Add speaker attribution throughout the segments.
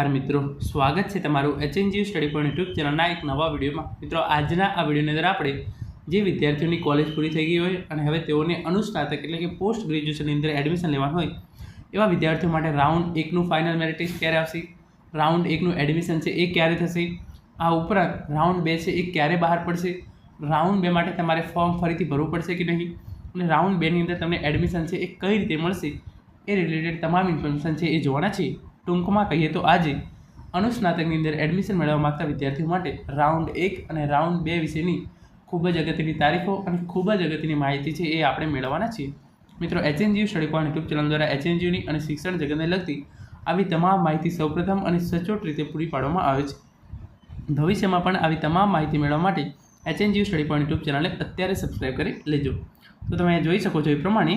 Speaker 1: નમસ્કાર મિત્રો, સ્વાગત છે તમારું એચએનજી સ્ટડી પોઈન્ટ યુટ્યુબ ચેનલના એક નવા વિડીયોમાં. મિત્રો, આજના આ વિડીયોની અંદર આપણે જે વિદ્યાર્થીઓની કોલેજ પૂરી થઈ ગઈ હોય અને હવે તેઓને અનુસ્નાતક એટલે કે પોસ્ટ ગ્રેજ્યુએશનની અંદર એડમિશન લેવાનું હોય, એવા વિદ્યાર્થીઓ માટે રાઉન્ડ એકનું ફાઇનલ મેરિટ લિસ્ટ ક્યારે આવશે? રાઉન્ડ એકનું એડમિશન છે એ ક્યારે થશે? આ ઉપરાંત રાઉન્ડ બે છે એ ક્યારે બહાર પડશે? રાઉન્ડ બે માટે તમારે ફોર્મ ફરીથી ભરવું પડશે કે નહીં? અને રાઉન્ડ બેની અંદર તમને એડમિશન છે એ કઈ રીતે મળશે? એ રિલેટેડ તમામ ઇન્ફોર્મેશન છે એ જોવાના છે ટૂંકમાં કહીએ તો આજે અનુસ્નાતકની અંદર એડમિશન મેળવવા માગતા વિદ્યાર્થીઓ માટે રાઉન્ડ એક અને રાઉન્ડ બે વિશેની ખૂબ જ અગત્યની તારીખો અને ખૂબ જ અગત્યની માહિતી છે એ આપણે મેળવવાના છીએ. મિત્રો HNGU study point YouTube channel દ્વારા એચએનજીયુની અને શિક્ષણ જગતને લગતી આવી તમામ માહિતી સૌપ્રથમ અને સચોટ રીતે પૂરી પાડવામાં આવે છે. ભવિષ્યમાં પણ આવી તમામ માહિતી મેળવવા માટે એચએનજીયુ સ્ટડી પોઈન્ટ યુટ્યુબ ચેનલને અત્યારે સબસ્ક્રાઈબ કરી લેજો. તો તમે જોઈ શકો છો એ પ્રમાણે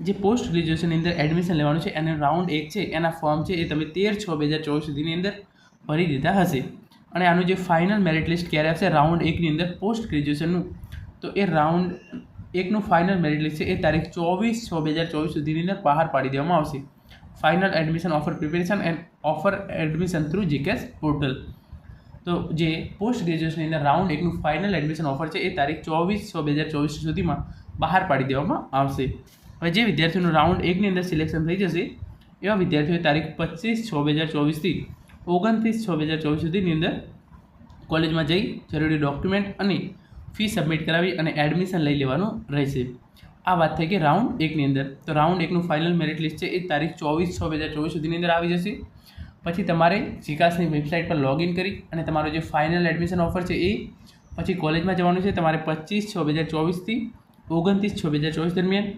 Speaker 1: જે પોસ્ટ ગ્રેજ્યુએશનની અંદર એડમિશન લેવાનું છે, એનું રાઉન્ડ એક છે, એના ફોર્મ છે એ તમે તેર છ બે હજાર ચોવીસ સુધીની અંદર ભરી દીધા હશે. અને આનું જે ફાઇનલ મેરિટ લિસ્ટ ક્યારે આવશે? રાઉન્ડ એકની અંદર પોસ્ટ ગ્રેજ્યુએશનનું તો એ રાઉન્ડ એકનું ફાઇનલ મેરિટ લિસ્ટ છે એ તારીખ ચોવીસ છ બે હજાર ચોવીસ સુધીની અંદર બહાર પાડી દેવામાં આવશે. Final admission offer preparation and offer admission through જીકેસ portal તો જે પોસ્ટ ગ્રેજ્યુએશનની અંદર રાઉન્ડ એકનું ફાઇનલ એડમિશન ઓફર છે એ તારીખ ચોવીસ છ બે હજાર ચોવીસ સુધીમાં બહાર પાડી દેવામાં આવશે. હવે જે વિદ્યાર્થીઓનું રાઉન્ડ એકની અંદર સિલેક્શન થઈ જશે, એવા વિદ્યાર્થીઓએ તારીખ પચીસ છ બે હજાર ચોવીસથી ઓગણત્રીસ છ બે હજાર ચોવીસ સુધીની અંદર કોલેજમાં જઈ જરૂરી ડોક્યુમેન્ટ અને ફી સબમિટ કરાવી અને એડમિશન લઈ લેવાનું રહેશે. આ વાત થઈ કે રાઉન્ડ એકની અંદર. તો રાઉન્ડ એકનું ફાઇનલ મેરિટ લિસ્ટ છે, એ તારીખ ચોવીસ છ બે હજાર ચોવીસ સુધીની અંદર આવી જશે. પછી તમારે જીકાસની વેબસાઇટ પર લોગિન કરી અને તમારો જે ફાઇનલ એડમિશન ઓફર છે એ પછી કોલેજમાં જવાનું છે, તમારે પચીસ છ બે હજાર ચોવીસથી ઓગણત્રીસ છ બે હજાર ચોવીસ દરમિયાન.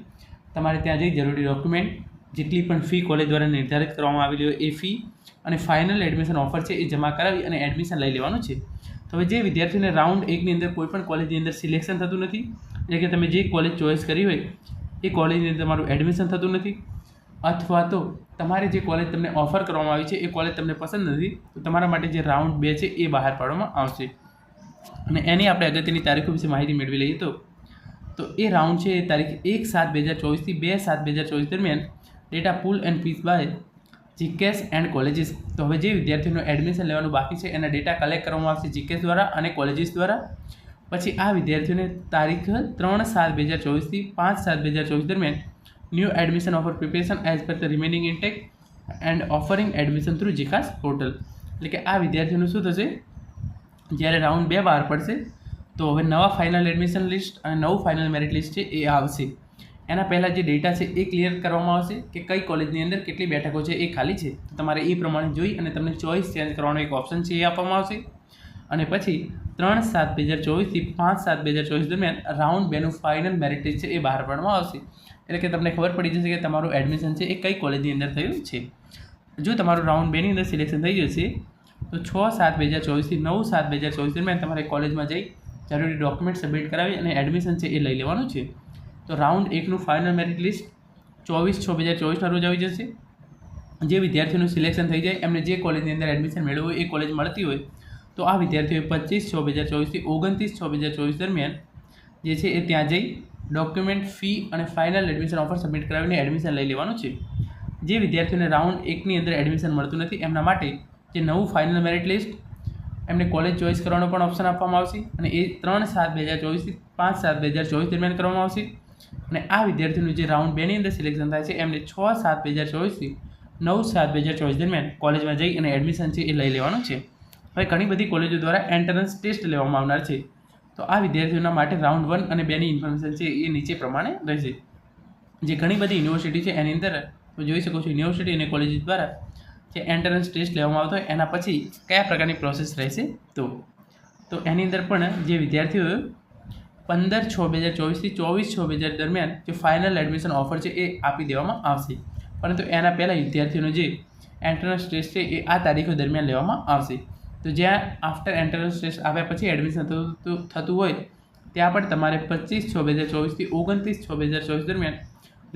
Speaker 1: તમારે ત્યાં જઈ જરૂરી ડોક્યુમેન્ટ જેટલી પણ ફી કોલેજ દ્વારા નિર્ધારિત કરવામાં આવેલી હોય એ ફી અને ફાઇનલ એડમિશન ઓફર છે એ જમા કરાવી અને એડમિશન લઈ લેવાનું છે. તો હવે જે વિદ્યાર્થીઓને રાઉન્ડ એકની અંદર કોઈપણ કોલેજની અંદર સિલેક્શન થતું નથી, એટલે કે તમે જે કોલેજ ચોઈસ કરી હોય, એ કોલેજની અંદર તમારું એડમિશન થતું નથી, અથવા તો તમારે જે કોલેજ તમને ઓફર કરવામાં આવી છે, એ કોલેજ તમને પસંદ નથી, તો તમારા માટે જે રાઉન્ડ બે છે એ બહાર પાડવામાં આવશે. અને એની આપણે અગત્યની તારીખો વિશે માહિતી મેળવી લઈએ તો તો એ રાઉન્ડ છે એ તારીખ એક સાત બે હજાર ચોવીસથી બે સાત બે હજાર ચોવીસ દરમિયાન data pool and fees by જીકેસ and colleges તો હવે જે વિદ્યાર્થીઓનું એડમિશન લેવાનું બાકી છે, એના ડેટા કલેક્ટ કરવામાં આવશે જીકેસ દ્વારા અને કોલેજીસ દ્વારા. પછી આ વિદ્યાર્થીઓને તારીખ ત્રણ સાત બે હજાર ચોવીસથી પાંચ સાત બે હજાર ચોવીસ દરમિયાન new admission offer preparation as per the remaining intake and offering admission through જીકાસ portal એટલે કે આ વિદ્યાર્થીઓનું શું થશે? જ્યારે રાઉન્ડ બે બહાર પડશે તો હવે નવા ફાઇનલ એડમિશન લિસ્ટ અને નવું ફાઇનલ મેરિટ લિસ્ટ છે એ આવશે. એના પહેલાં જે ડેટા છે એ ક્લિયર કરવામાં આવશે કે કઈ કોલેજની અંદર કેટલી બેઠકો છે એ ખાલી છે. તમારે એ પ્રમાણે જોઈ અને તમને ચોઈસ ચેન્જ કરવાનો એક ઓપ્શન છે એ આપવામાં આવશે. અને પછી ત્રણ સાત બે હજાર ચોવીસથી પાંચ સાત બે હજાર ચોવીસ દરમિયાન રાઉન્ડ બેનું ફાઇનલ મેરિટ લિસ્ટ છે એ બહાર પાડવામાં આવશે. એટલે કે તમને ખબર પડી જશે કે તમારું એડમિશન છે એ કઈ કોલેજની અંદર થયું છે. જો તમારું રાઉન્ડ બેની અંદર સિલેક્શન થઈ જશે, તો છ સાત બે હજાર ચોવીસથી નવ સાત બે હજાર ચોવીસ દરમિયાન તમારે કોલેજમાં જઈ જરૂરી ડોક્યુમેન્ટ સબમિટ કરાવી અને એડમિશન છે એ લઈ લેવાનું છે. તો રાઉન્ડ એકનું ફાઇનલ મેરિટ લિસ્ટ ચોવીસ છ બે હજાર ચોવીસના રોજ આવી જશે. જે વિદ્યાર્થીઓનું સિલેક્શન થઈ જાય, એમને જે કોલેજની અંદર એડમિશન મેળવવું હોય એ કોલેજ મળતી હોય, તો આ વિદ્યાર્થીઓએ પચીસ છ બે હજાર ચોવીસથી ઓગણત્રીસ છ બે હજાર ચોવીસ દરમિયાન જે છે એ ત્યાં જઈ ડોક્યુમેન્ટ ફી અને ફાઇનલ એડમિશન ઓફર સબમિટ કરાવીને એડમિશન લઈ લેવાનું છે. જે વિદ્યાર્થીઓને રાઉન્ડ એકની અંદર એડમિશન મળતું નથી, એમના માટે જે નવું ફાઇનલ મેરિટ લિસ્ટ એમને કોલેજ ચોઈસ કરવાનો પણ ઓપ્શન આપવામાં આવશે અને એ ત્રણ સાત બે હજાર ચોવીસથી પાંચ સાત બે હજાર ચોવીસ દરમિયાન કરવામાં આવશે. અને આ વિદ્યાર્થીનું જે રાઉન્ડ બેની અંદર સિલેક્શન થાય છે, એમને છ સાત બે હજાર ચોવીસથી નવ સાત બે હજાર ચોવીસ દરમિયાન કોલેજમાં જઈ અને એડમિશન છે એ લઈ લેવાનું છે. હવે ઘણી બધી કોલેજો દ્વારા એન્ટ્રન્સ ટેસ્ટ લેવામાં આવનાર છે. તો આ વિદ્યાર્થીઓના માટે રાઉન્ડ વન અને બેની ઇન્ફોર્મેશન છે એ નીચે પ્રમાણે રહેશે. જે ઘણી બધી યુનિવર્સિટી છે એની અંદર જોઈ શકો છો યુનિવર્સિટી અને કોલેજ દ્વારા જે એન્ટ્રન્સ ટેસ્ટ લેવામાં આવતો એના પછી કયા પ્રકારની પ્રોસેસ રહેશે તો? તો એની અંદર પણ જે વિદ્યાર્થીઓ પંદર છ બે હજાર ચોવીસથી ચોવીસ છ બે હજાર દરમિયાન જે ફાઇનલ એડમિશન ઓફર છે એ આપી દેવામાં આવશે. પરંતુ એના પહેલાં વિદ્યાર્થીઓનો જે એન્ટ્રન્સ ટેસ્ટ છે એ આ તારીખો દરમિયાન લેવામાં આવશે. તો જ્યાં આફ્ટર એન્ટ્રન્સ ટેસ્ટ આવ્યા પછી એડમિશન થતું થતું હોય, ત્યાં પણ તમારે પચીસ છ બે હજાર ચોવીસથી ઓગણત્રીસ છ બે હજાર ચોવીસ દરમિયાન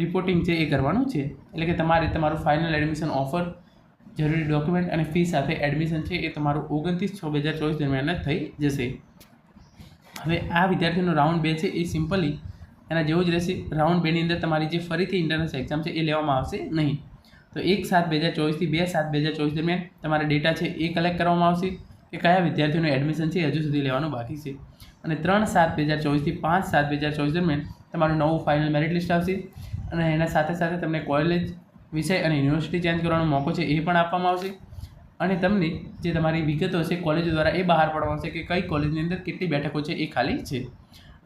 Speaker 1: રિપોર્ટિંગ છે એ કરવાનું છે. એટલે કે તમારે તમારું ફાઇનલ એડમિશન ઓફર જરૂરી ડોક્યુમેન્ટ અને ફી સાથે એડમિશન છે એ તમારું ઓગણત્રીસ છ બે હજાર ચોવીસ દરમિયાન થઈ જશે. હવે આ વિદ્યાર્થીનો રાઉન્ડ બે છે એ સિમ્પલી એના જેવું જ રહેશે. રાઉન્ડ બેની અંદર તમારી જે ફરીથી ઇન્ટરનલ્સ એક્ઝામ છે એ લેવામાં આવશે નહીં. તો એક સાત બે હજાર ચોવીસથી બે સાત બે હજાર ચોવીસ દરમિયાન તમારા ડેટા છે એ કલેક્ટ કરવામાં આવશે કે કયા વિદ્યાર્થીઓનું એડમિશન છે હજુ સુધી લેવાનું બાકી છે. અને ત્રણ સાત બે હજાર ચોવીસથી પાંચ સાત બે હજાર ચોવીસ દરમિયાન તમારું નવું ફાઇનલ મેરિટ લિસ્ટ આવશે અને એના સાથે સાથે તમને કોલેજ વિષય અને યુનિવર્સિટી ચેન્જ કરવાનો મોકો છે એ પણ આપવામાં આવશે. અને તમને જે તમારી વિગતો છે કોલેજો દ્વારા એ બહાર પાડવામાં આવશે કે કઈ કોલેજની અંદર કેટલી બેઠકો છે એ ખાલી છે.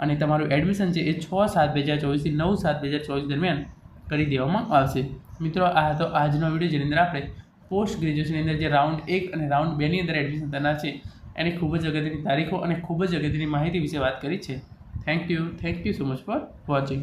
Speaker 1: અને તમારું એડમિશન છે એ છ સાત બે હજાર ચોવીસથી નવ સાત બે હજાર ચોવીસ દરમિયાન કરી દેવામાં આવશે. મિત્રો, આ હતો આજનો વીડિયો જેની અંદર આપણે પોસ્ટ ગ્રેજ્યુએશનની અંદર જે રાઉન્ડ એક અને રાઉન્ડ બેની અંદર એડમિશન થનાર છે, એની ખૂબ જ અગત્યની તારીખો અને ખૂબ જ અગત્યની માહિતી વિશે વાત કરી છે. Thank you thank you so much for watching